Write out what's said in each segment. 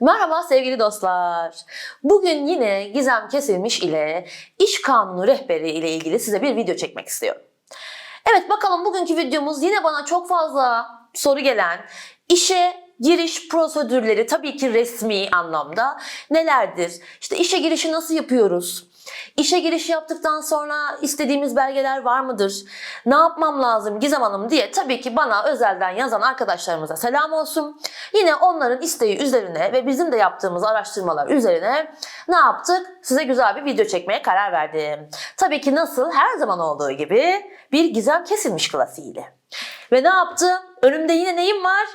Merhaba sevgili dostlar. Bugün yine Gizem Kesilmiş ile iş kanunu rehberi ile ilgili size bir video çekmek istiyorum. Evet bakalım bugünkü videomuz yine bana çok fazla soru gelen işe giriş prosedürleri tabii ki resmi anlamda nelerdir? İşte işe girişi nasıl yapıyoruz? İşe giriş yaptıktan sonra istediğimiz belgeler var mıdır? Ne yapmam lazım Gizem Hanım diye tabii ki bana özelden yazan arkadaşlarımıza selam olsun. Yine onların isteği üzerine ve bizim de yaptığımız araştırmalar üzerine ne yaptık? Size güzel bir video çekmeye karar verdim. Tabii ki nasıl? Her zaman olduğu gibi bir gizem kesilmiş klasiğiyle. Ve ne yaptım? Önümde yine neyim var?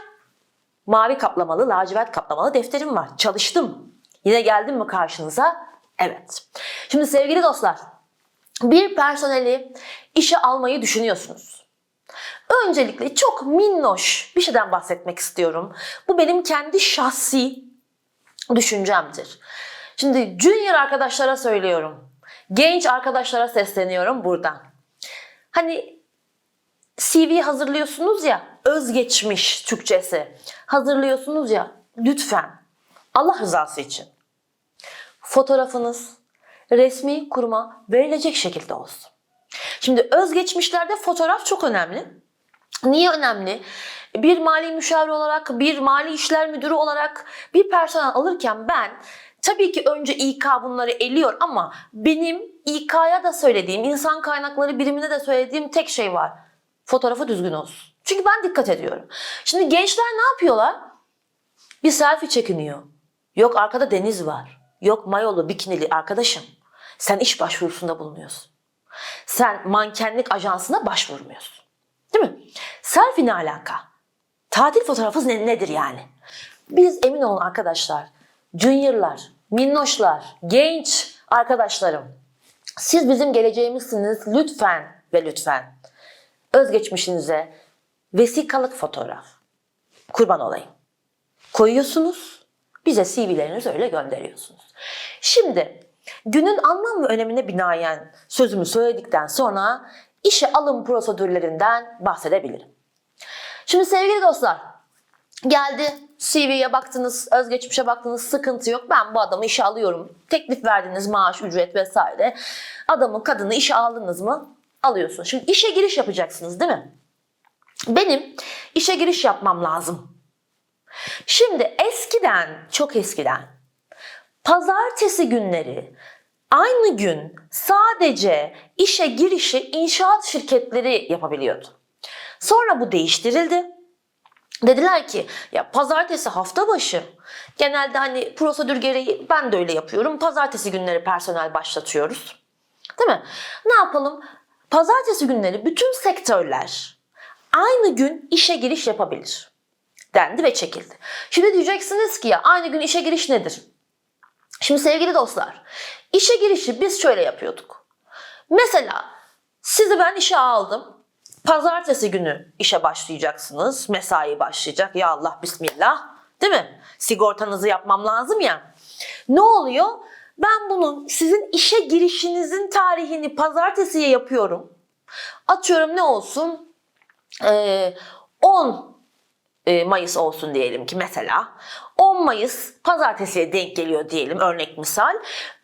Mavi kaplamalı, lacivert kaplamalı defterim var. Çalıştım. Yine geldim mi karşınıza? Evet. Şimdi sevgili dostlar, bir personeli işe almayı düşünüyorsunuz. Öncelikle çok minnoş bir şeyden bahsetmek istiyorum. Bu benim kendi şahsi düşüncemdir. Şimdi junior arkadaşlara söylüyorum. Genç arkadaşlara sesleniyorum buradan. Hani CV hazırlıyorsunuz ya, özgeçmiş Türkçesi hazırlıyorsunuz ya, lütfen Allah rızası için fotoğrafınız resmi kuruma verilecek şekilde olsun. Şimdi özgeçmişlerde fotoğraf çok önemli. Niye önemli? Bir mali müşavir olarak, bir mali işler müdürü olarak bir personel alırken ben tabii ki önce İK bunları eliyor ama benim İK'ya da söylediğim, insan kaynakları birimine de söylediğim tek şey var. Fotoğrafı düzgün olsun. Çünkü ben dikkat ediyorum. Şimdi gençler ne yapıyorlar? Bir selfie çekiniyor. Yok arkada deniz var. Yok mayolu, bikinili arkadaşım. Sen iş başvurusunda bulunuyorsun. Sen mankenlik ajansına başvurmuyorsun. Değil mi? Selfie ne alaka? Tatil fotoğrafı ne, nedir yani? Biz emin olun arkadaşlar, juniorlar, minnoşlar, genç arkadaşlarım. Siz bizim geleceğimizsiniz lütfen ve lütfen. Özgeçmişinize vesikalık fotoğraf. Kurban olayım. Koyuyorsunuz, bize CV'lerinizi öyle gönderiyorsunuz. Şimdi günün anlam ve önemine binaen sözümü söyledikten sonra işe alım prosedürlerinden bahsedebilirim. Şimdi sevgili dostlar, geldi CV'ye baktınız, özgeçmişe baktınız, sıkıntı yok. Ben bu adamı işe alıyorum. Teklif verdiniz, maaş, ücret vesaire. Adamı, kadını işe aldınız mı? Alıyorsun. Şimdi işe giriş yapacaksınız değil mi? Benim işe giriş yapmam lazım. Şimdi eskiden, çok eskiden pazartesi günleri aynı gün sadece işe girişi inşaat şirketleri yapabiliyordu. Sonra bu değiştirildi. Dediler ki ya pazartesi hafta başı genelde hani prosedür gereği ben de öyle yapıyorum. Pazartesi günleri personel başlatıyoruz. Değil mi? Ne yapalım? Pazartesi günleri bütün sektörler aynı gün işe giriş yapabilir dendi ve çekildi. Şimdi diyeceksiniz ki ya aynı gün işe giriş nedir? Şimdi sevgili dostlar, işe girişi biz şöyle yapıyorduk. Mesela sizi ben işe aldım. Pazartesi günü işe başlayacaksınız. Mesai başlayacak. Ya Allah bismillah. Değil mi? Sigortanızı yapmam lazım ya. Ne oluyor? Ben bunun sizin işe girişinizin tarihini pazartesiye yapıyorum. Atıyorum ne olsun? Ee, 10 e, Mayıs olsun diyelim ki mesela. 10 Mayıs pazartesiye denk geliyor diyelim örnek misal.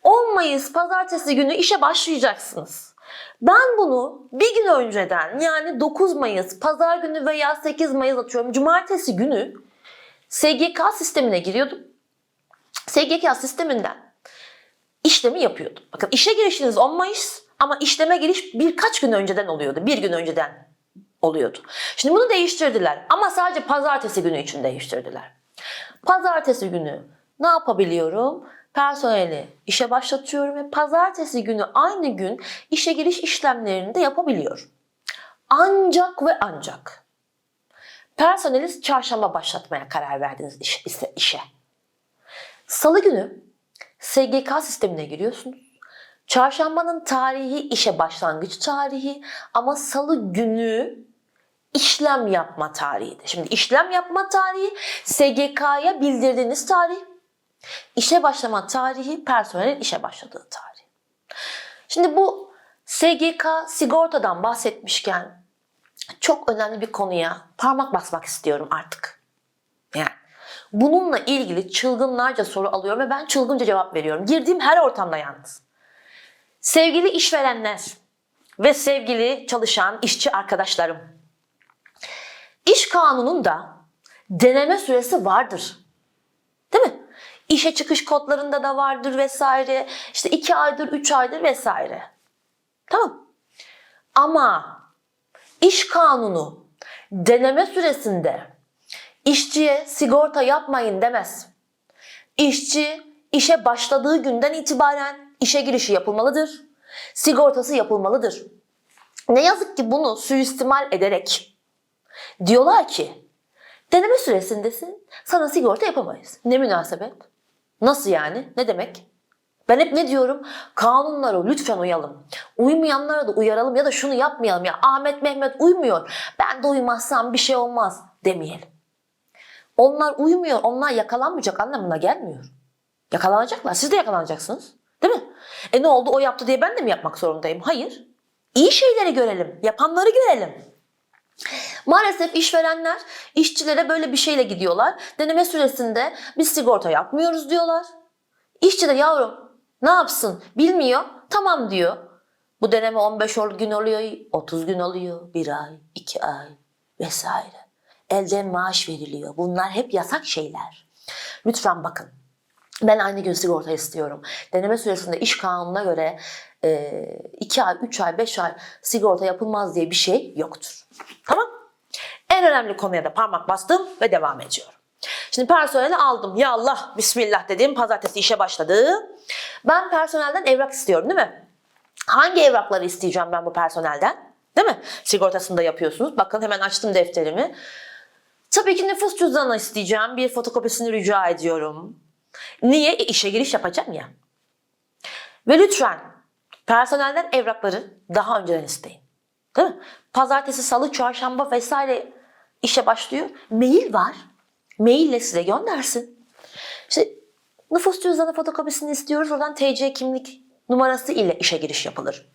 10 Mayıs pazartesi günü işe başlayacaksınız. Ben bunu bir gün önceden yani 9 Mayıs pazar günü veya 8 Mayıs atıyorum cumartesi günü SGK sistemine giriyordum. SGK sisteminden işlemi yapıyordum. Bakın işe girişiniz 10 Mayıs ama işleme giriş birkaç gün önceden oluyordu. Bir gün önceden oluyordu. Şimdi bunu değiştirdiler ama sadece pazartesi günü için değiştirdiler. Pazartesi günü ne yapabiliyorum? Personeli işe başlatıyorum ve pazartesi günü aynı gün işe giriş işlemlerini de yapabiliyorum. Ancak ve ancak personeli çarşamba başlatmaya karar verdiniz iş, işe. Salı günü SGK sistemine giriyorsunuz. Çarşambanın tarihi işe başlangıç tarihi ama salı günü işlem yapma tarihidir. Şimdi işlem yapma tarihi SGK'ya bildirdiğiniz tarih. İşe başlama tarihi personelin işe başladığı tarih. Şimdi bu SGK sigortadan bahsetmişken çok önemli bir konuya parmak basmak istiyorum artık. Yani Bununla ilgili çılgınlarca soru alıyorum ve ben çılgınca cevap veriyorum. Girdiğim her ortamda yalnız. Sevgili işverenler ve sevgili çalışan işçi arkadaşlarım. İş kanununda deneme süresi vardır. Değil mi? İşe çıkış kodlarında da vardır vesaire. İşte iki aydır, üç aydır vesaire. Tamam. Ama iş kanunu deneme süresinde işçiye sigorta yapmayın demez. İşçi işe başladığı günden itibaren işe girişi yapılmalıdır. Sigortası yapılmalıdır. Ne yazık ki bunu suistimal ederek diyorlar ki deneme süresindesin sana sigorta yapamayız. Ne münasebet? Nasıl yani? Ne demek? Ben hep ne diyorum? Kanunlara lütfen uyalım. Uymayanlara da uyaralım ya da şunu yapmayalım ya. Ahmet Mehmet uymuyor. Ben de uymazsam bir şey olmaz demeyelim. Onlar uymuyor, onlar yakalanmayacak anlamına gelmiyor. Yakalanacaklar. Siz de yakalanacaksınız. Değil mi? E ne oldu o yaptı diye ben de mi yapmak zorundayım? Hayır. İyi şeyleri görelim. Yapanları görelim. Maalesef işverenler işçilere böyle bir şeyle gidiyorlar. Deneme süresinde biz sigorta yapmıyoruz diyorlar. İşçi de yavrum ne yapsın bilmiyor. Tamam diyor. Bu deneme 15 gün oluyor, 30 gün oluyor, 1 ay, 2 ay vesaire. Elden maaş veriliyor. Bunlar hep yasak şeyler. Lütfen bakın. Ben aynı gün sigorta istiyorum. Deneme süresinde iş kanununa göre 2 ay, 3 ay, 5 ay sigorta yapılmaz diye bir şey yoktur. Tamam? En önemli konuya da parmak bastım ve devam ediyorum. Şimdi personeli aldım. Ya Allah bismillah dedim. Pazartesi işe başladı. Ben personelden evrak istiyorum değil mi? Hangi evrakları isteyeceğim ben bu personelden? Değil mi? Sigortasını da yapıyorsunuz. Bakın hemen açtım defterimi. Tabii ki nüfus cüzdanı isteyeceğim. Bir fotokopisini rica ediyorum. Niye? E, işe giriş yapacağım ya. Ve lütfen personelden evrakları daha önceden isteyin. Değil mi? Pazartesi, salı, çarşamba vesaire işe başlıyor. Mail var. Maille size göndersin. İşte nüfus cüzdanı fotokopisini istiyoruz. Oradan TC kimlik numarası ile işe giriş yapılır.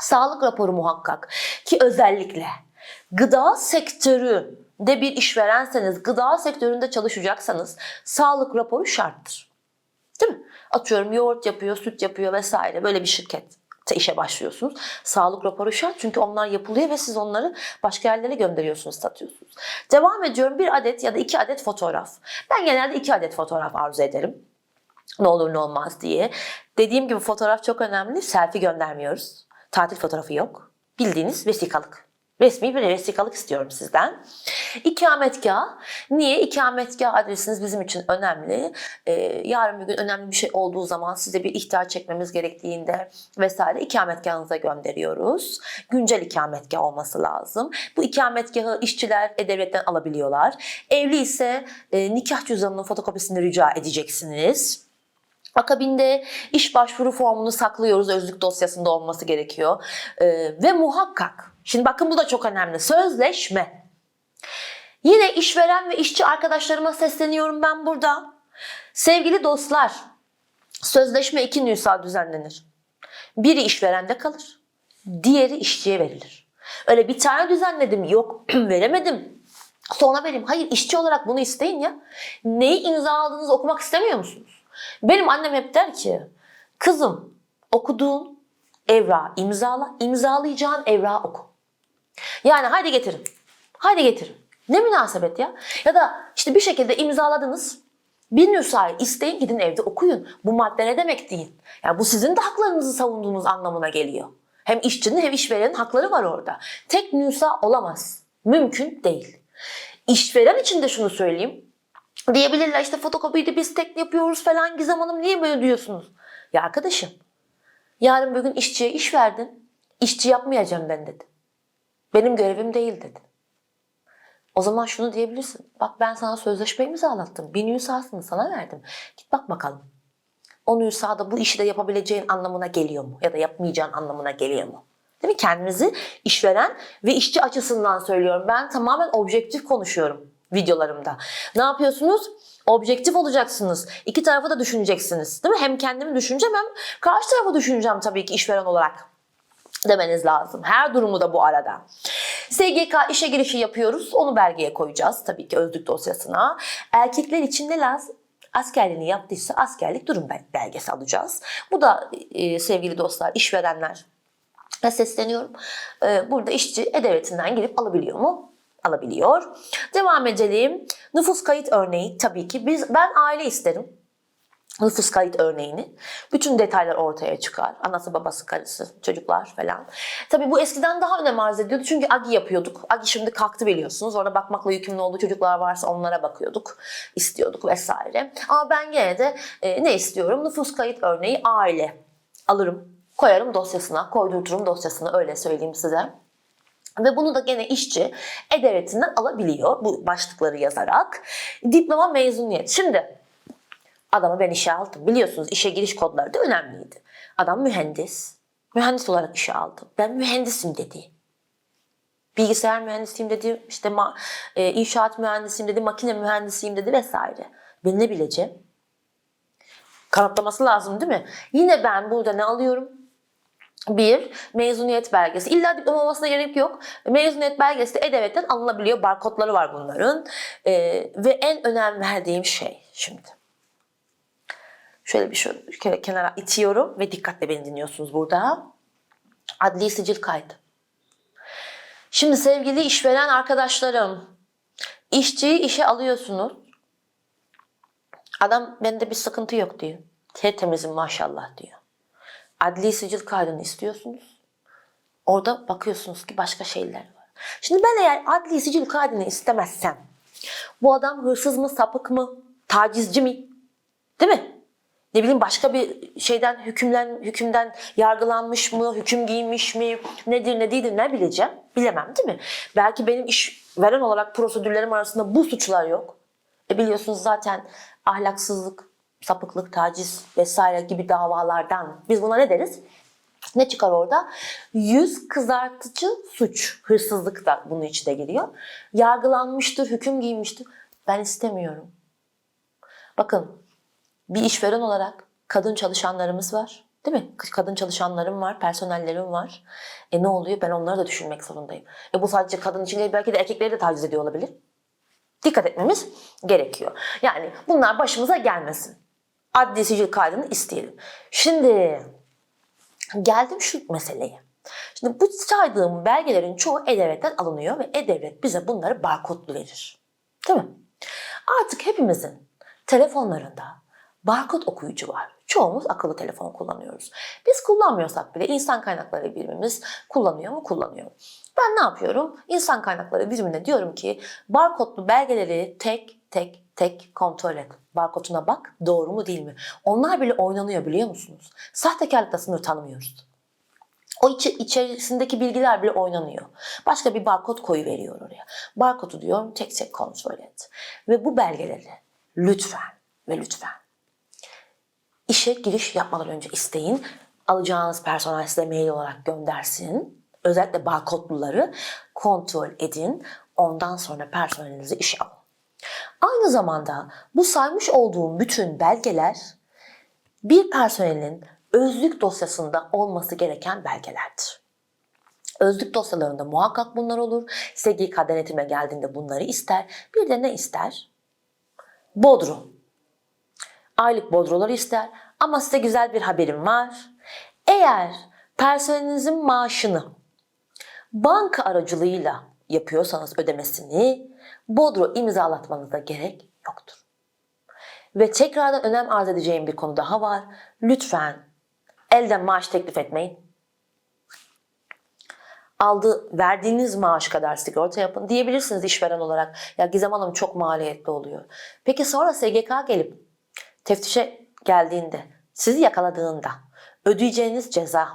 Sağlık raporu muhakkak ki özellikle gıda sektörü de bir işverenseniz, gıda sektöründe çalışacaksanız sağlık raporu şarttır. Değil mi? Atıyorum yoğurt yapıyor, süt yapıyor vesaire böyle bir şirket işe başlıyorsunuz. Sağlık raporu şart çünkü onlar yapılıyor ve siz onları başka yerlere gönderiyorsunuz, satıyorsunuz. Devam ediyorum bir adet ya da iki adet fotoğraf. Ben genelde iki adet fotoğraf arzu ederim. Ne olur ne olmaz diye. Dediğim gibi fotoğraf çok önemli. Selfie göndermiyoruz. Tatil fotoğrafı yok. Bildiğiniz vesikalık. Resmi bir vesikalık istiyorum sizden. İkametgah. Niye? İkametgah adresiniz bizim için önemli. Ee, yarın bir gün önemli bir şey olduğu zaman size bir ihtiyaç çekmemiz gerektiğinde vesaire ikametgahınıza gönderiyoruz. Güncel ikametgah olması lazım. Bu ikametgahı işçiler E-Devlet'ten alabiliyorlar. Evli ise e, nikah cüzdanının fotokopisini rica edeceksiniz. Akabinde iş başvuru formunu saklıyoruz. Özlük dosyasında olması gerekiyor. Ee, ve muhakkak, şimdi bakın bu da çok önemli. Sözleşme. Yine işveren ve işçi arkadaşlarıma sesleniyorum ben burada. Sevgili dostlar, sözleşme iki nüsa düzenlenir. Biri işverende kalır, diğeri işçiye verilir. Öyle bir tane düzenledim, yok veremedim. Sonra vereyim. Hayır işçi olarak bunu isteyin ya. Neyi imzaladığınızı okumak istemiyor musunuz? Benim annem hep der ki kızım okuduğun evrağı imzala, imzalayacağın evrağı oku. Yani haydi getirin. Haydi getirin. Ne münasebet ya? Ya da işte bir şekilde imzaladınız. Bir nüshayı isteyin gidin evde okuyun. Bu madde ne demek değil. Yani bu sizin de haklarınızı savunduğunuz anlamına geliyor. Hem işçinin hem işverenin hakları var orada. Tek nüsa olamaz. Mümkün değil. İşveren için de şunu söyleyeyim. Diyebilirler işte fotokopiyi de biz tek yapıyoruz falan Gizem Hanım niye böyle diyorsunuz? Ya arkadaşım yarın bir gün işçiye iş verdin. İşçi yapmayacağım ben dedi. Benim görevim değil dedi. O zaman şunu diyebilirsin. Bak ben sana sözleşme imzalattım. Bir nüshasını sana verdim. Git bak bakalım. O nüshada bu işi de yapabileceğin anlamına geliyor mu? Ya da yapmayacağın anlamına geliyor mu? Değil mi? Kendinizi işveren ve işçi açısından söylüyorum. Ben tamamen objektif konuşuyorum videolarımda. Ne yapıyorsunuz? Objektif olacaksınız. İki tarafı da düşüneceksiniz. Değil mi? Hem kendimi düşüneceğim hem karşı tarafı düşüneceğim tabii ki işveren olarak demeniz lazım. Her durumu da bu arada. SGK işe girişi yapıyoruz. Onu belgeye koyacağız tabii ki özlük dosyasına. Erkekler için ne lazım? Askerliğini yaptıysa askerlik durum bel- belgesi alacağız. Bu da e, sevgili dostlar, işverenler ve sesleniyorum. Ee, Burada işçi E-Devleti'nden girip alabiliyor mu? Alabiliyor. Devam edelim. Nüfus kayıt örneği tabii ki. Biz ben aile isterim. Nüfus kayıt örneğini. Bütün detaylar ortaya çıkar. Anası, babası, karısı, çocuklar falan. Tabii bu eskiden daha önem arz ediyordu. Çünkü AGI yapıyorduk. AGI şimdi kalktı biliyorsunuz. Orada bakmakla yükümlü olduğu çocuklar varsa onlara bakıyorduk. istiyorduk vesaire. Ama ben gene de e, ne istiyorum? Nüfus kayıt örneği aile. Alırım. Koyarım dosyasına. Koydurturum dosyasına öyle söyleyeyim size. Ve bunu da gene işçi E-Devleti'nden alabiliyor bu başlıkları yazarak. Diploma mezuniyet. Şimdi adamı ben işe aldım. Biliyorsunuz işe giriş kodları da önemliydi. Adam mühendis. Mühendis olarak işe aldım. Ben mühendisim dedi. Bilgisayar mühendisiyim dedi, işte ma- e, inşaat mühendisiyim dedi, makine mühendisiyim dedi vesaire. Ben ne bileceğim? Kanıtlaması lazım değil mi? Yine ben burada ne alıyorum? Bir, mezuniyet belgesi. İlla diploma olmasına gerek yok. Mezuniyet belgesi de E-Devlet'ten alınabiliyor. Barkodları var bunların. Ee, ve en önem verdiğim şey şimdi. Şöyle bir kere kenara itiyorum ve dikkatle beni dinliyorsunuz burada. Adli sicil kaydı. Şimdi sevgili işveren arkadaşlarım, işçiyi işe alıyorsunuz. Adam bende bir sıkıntı yok diyor. Tertemizim maşallah diyor. Adli sicil kaydını istiyorsunuz. Orada bakıyorsunuz ki başka şeyler var. Şimdi ben eğer adli sicil kaydını istemezsem bu adam hırsız mı, sapık mı, tacizci mi? Değil mi? Ne bileyim başka bir şeyden hükümlen hükümden yargılanmış mı, hüküm giymiş mi, nedir ne değildir ne bileceğim? Bilemem değil mi? Belki benim iş veren olarak prosedürlerim arasında bu suçlar yok. E biliyorsunuz zaten ahlaksızlık, sapıklık, taciz vesaire gibi davalardan biz buna ne deriz? Ne çıkar orada? Yüz kızartıcı suç. Hırsızlık da bunun içine giriyor. Yargılanmıştır, hüküm giymiştir. Ben istemiyorum. Bakın bir işveren olarak kadın çalışanlarımız var. Değil mi? Kadın çalışanlarım var, personellerim var. E ne oluyor? Ben onları da düşünmek zorundayım. E bu sadece kadın için değil, belki de erkekleri de taciz ediyor olabilir. Dikkat etmemiz gerekiyor. Yani bunlar başımıza gelmesin. Adli sicil kaydını isteyelim. Şimdi geldim şu meseleye. Şimdi bu saydığım belgelerin çoğu E-Devlet'ten alınıyor ve E-Devlet bize bunları barkodlu verir. Değil mi? Artık hepimizin telefonlarında barkod okuyucu var. Çoğumuz akıllı telefon kullanıyoruz. Biz kullanmıyorsak bile insan kaynakları birimimiz kullanıyor mu? Kullanıyor. Ben ne yapıyorum? İnsan kaynakları birimine diyorum ki barkodlu belgeleri tek tek tek kontrol et. Barkoduna bak doğru mu değil mi? Onlar bile oynanıyor biliyor musunuz? Sahtekarlıkta sınır tanımıyoruz. O içi, içerisindeki bilgiler bile oynanıyor. Başka bir barkod koyu veriyor oraya. Barkodu diyorum tek tek kontrol et. Ve bu belgeleri lütfen ve lütfen işe giriş yapmadan önce isteyin. Alacağınız personel size mail olarak göndersin. Özellikle barkodluları kontrol edin. Ondan sonra personelinizi işe alın. Aynı zamanda bu saymış olduğum bütün belgeler bir personelin özlük dosyasında olması gereken belgelerdir. Özlük dosyalarında muhakkak bunlar olur. SGK denetime geldiğinde bunları ister. Bir de ne ister? Bodro. Aylık bodroları ister. Ama size güzel bir haberim var. Eğer personelinizin maaşını banka aracılığıyla yapıyorsanız ödemesini bodro imzalatmanıza gerek yoktur. Ve tekrardan önem arz edeceğim bir konu daha var. Lütfen elden maaş teklif etmeyin. Aldı, verdiğiniz maaş kadar sigorta yapın diyebilirsiniz işveren olarak. Ya Gizem Hanım çok maliyetli oluyor. Peki sonra SGK gelip teftişe geldiğinde, sizi yakaladığında ödeyeceğiniz ceza,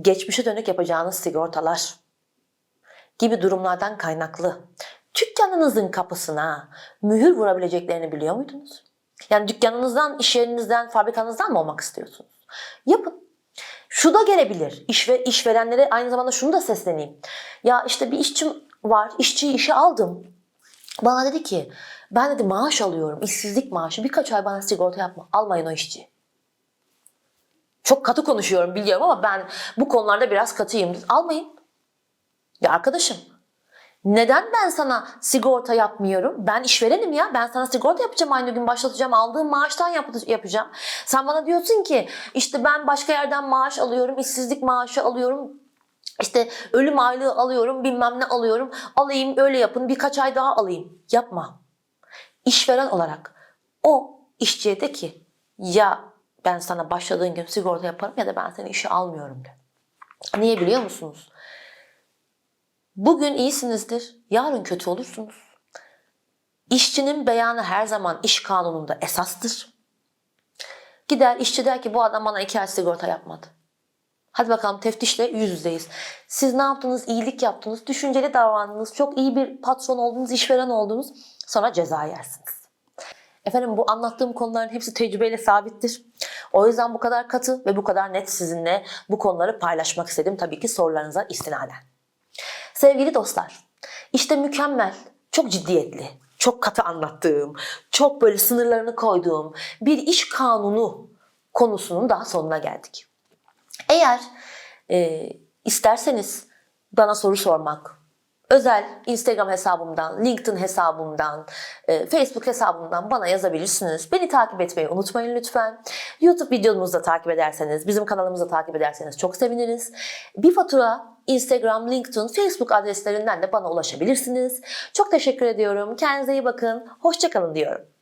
geçmişe dönük yapacağınız sigortalar gibi durumlardan kaynaklı dükkanınızın kapısına mühür vurabileceklerini biliyor muydunuz? Yani dükkanınızdan, iş yerinizden, fabrikanızdan mı olmak istiyorsunuz? Yapın. Şu da gelebilir. İş ve işverenlere aynı zamanda şunu da sesleneyim. Ya işte bir işçim var, işçiyi işe aldım. Bana dedi ki ben dedi maaş alıyorum, işsizlik maaşı. Birkaç ay bana sigorta yapma. Almayın o işçi. Çok katı konuşuyorum biliyorum ama ben bu konularda biraz katıyım. Almayın. Ya arkadaşım Neden ben sana sigorta yapmıyorum? Ben işverenim ya. Ben sana sigorta yapacağım aynı gün başlatacağım. Aldığım maaştan yap- yapacağım. Sen bana diyorsun ki işte ben başka yerden maaş alıyorum. işsizlik maaşı alıyorum. İşte ölüm aylığı alıyorum. Bilmem ne alıyorum. Alayım öyle yapın. Birkaç ay daha alayım. Yapma. İşveren olarak o işçiye de ki ya ben sana başladığın gün sigorta yaparım ya da ben seni işe almıyorum de. Niye biliyor musunuz? Bugün iyisinizdir, yarın kötü olursunuz. İşçinin beyanı her zaman iş kanununda esastır. Gider işçi der ki bu adam bana iki ay sigorta yapmadı. Hadi bakalım teftişle yüz yüzeyiz. Siz ne yaptınız? İyilik yaptınız, düşünceli davrandınız, çok iyi bir patron oldunuz, işveren oldunuz. Sonra ceza yersiniz. Efendim bu anlattığım konuların hepsi tecrübeyle sabittir. O yüzden bu kadar katı ve bu kadar net sizinle bu konuları paylaşmak istedim. Tabii ki sorularınıza istinaden. Sevgili dostlar, işte mükemmel, çok ciddiyetli, çok katı anlattığım, çok böyle sınırlarını koyduğum bir iş kanunu konusunun daha sonuna geldik. Eğer e, isterseniz bana soru sormak, özel Instagram hesabımdan, LinkedIn hesabımdan, e, Facebook hesabımdan bana yazabilirsiniz. Beni takip etmeyi unutmayın lütfen. YouTube videomuzu da takip ederseniz, bizim kanalımızı da takip ederseniz çok seviniriz. Bir fatura Instagram, LinkedIn, Facebook adreslerinden de bana ulaşabilirsiniz. Çok teşekkür ediyorum. Kendinize iyi bakın. Hoşçakalın diyorum.